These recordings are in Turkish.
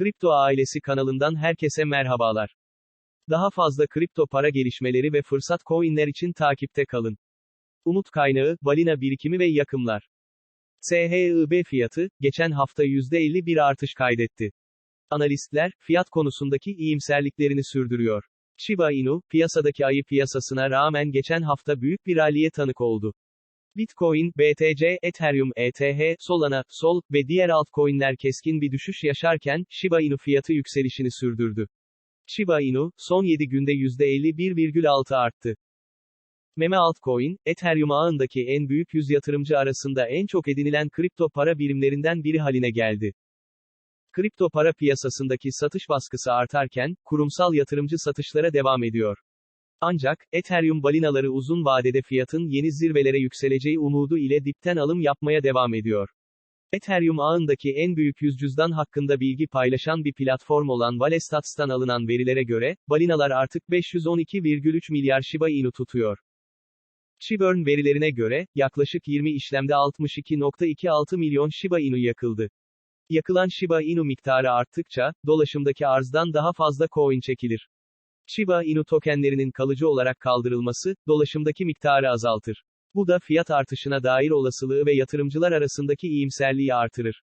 Kripto Ailesi kanalından herkese merhabalar. Daha fazla kripto para gelişmeleri ve fırsat coinler için takipte kalın. Umut kaynağı, balina birikimi ve yakımlar. SHIB fiyatı, geçen hafta %50 bir artış kaydetti. Analistler, fiyat konusundaki iyimserliklerini sürdürüyor. Shiba Inu, piyasadaki ayı piyasasına rağmen geçen hafta büyük bir ralliye tanık oldu. Bitcoin, BTC, Ethereum, ETH, Solana, Sol ve diğer altcoin'ler keskin bir düşüş yaşarken, Shiba Inu fiyatı yükselişini sürdürdü. Shiba Inu, son 7 günde %51,6 arttı. Meme altcoin, Ethereum ağındaki en büyük yüz yatırımcı arasında en çok edinilen kripto para birimlerinden biri haline geldi. Kripto para piyasasındaki satış baskısı artarken, kurumsal yatırımcı satışlara devam ediyor. Ancak, Ethereum balinaları uzun vadede fiyatın yeni zirvelere yükseleceği umudu ile dipten alım yapmaya devam ediyor. Ethereum ağındaki en büyük yüz cüzdan hakkında bilgi paylaşan bir platform olan Valestats'tan alınan verilere göre, balinalar artık 512,3 milyar Shiba Inu tutuyor. Shiburn verilerine göre, yaklaşık 20 işlemde 62.26 milyon Shiba Inu yakıldı. Yakılan Shiba Inu miktarı arttıkça, dolaşımdaki arzdan daha fazla coin çekilir. Shiba Inu tokenlerinin kalıcı olarak kaldırılması, dolaşımdaki miktarı azaltır. Bu da fiyat artışına dair olasılığı ve yatırımcılar arasındaki iyimserliği artırır.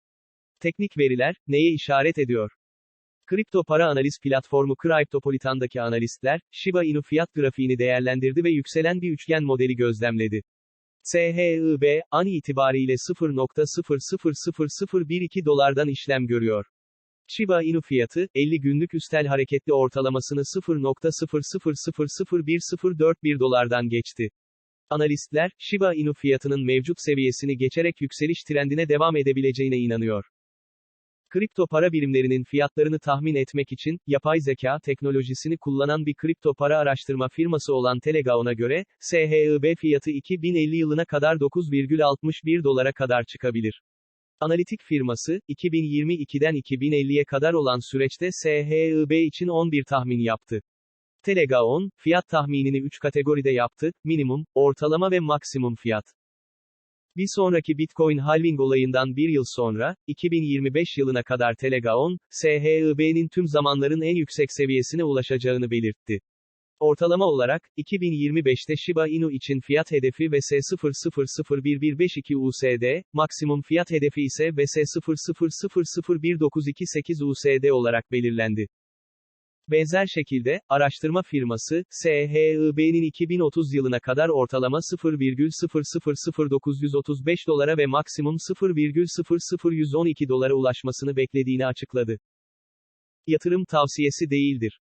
Teknik veriler, neye işaret ediyor? Kripto para analiz platformu CryptoPolitan'daki analistler, Shiba Inu fiyat grafiğini değerlendirdi ve yükselen bir üçgen modeli gözlemledi. SHIB, an itibariyle 0.000012 dolardan işlem görüyor. Shiba Inu fiyatı, 50 günlük üstel hareketli ortalamasını 0.00001041 dolardan geçti. Analistler, Shiba Inu fiyatının mevcut seviyesini geçerek yükseliş trendine devam edebileceğine inanıyor. Kripto para birimlerinin fiyatlarını tahmin etmek için, yapay zeka teknolojisini kullanan bir kripto para araştırma firması olan Telegaon'a göre, SHIB fiyatı 2050 yılına kadar 9,61 dolara kadar çıkabilir. Analitik firması, 2022'den 2050'ye kadar olan süreçte SHIB için 11 tahmin yaptı. Telegaon, fiyat tahminini 3 kategoride yaptı, minimum, ortalama ve maksimum fiyat. Bir sonraki Bitcoin halving olayından bir yıl sonra, 2025 yılına kadar Telegaon, SHIB'nin tüm zamanların en yüksek seviyesine ulaşacağını belirtti. Ortalama olarak, 2025'te Shiba Inu için fiyat hedefi VS00011152 USD, maksimum fiyat hedefi ise VS00019228 USD olarak belirlendi. Benzer şekilde, araştırma firması, SHIB'nin 2030 yılına kadar ortalama 0,000935 dolara ve maksimum 0,00112 dolara ulaşmasını beklediğini açıkladı. Yatırım tavsiyesi değildir.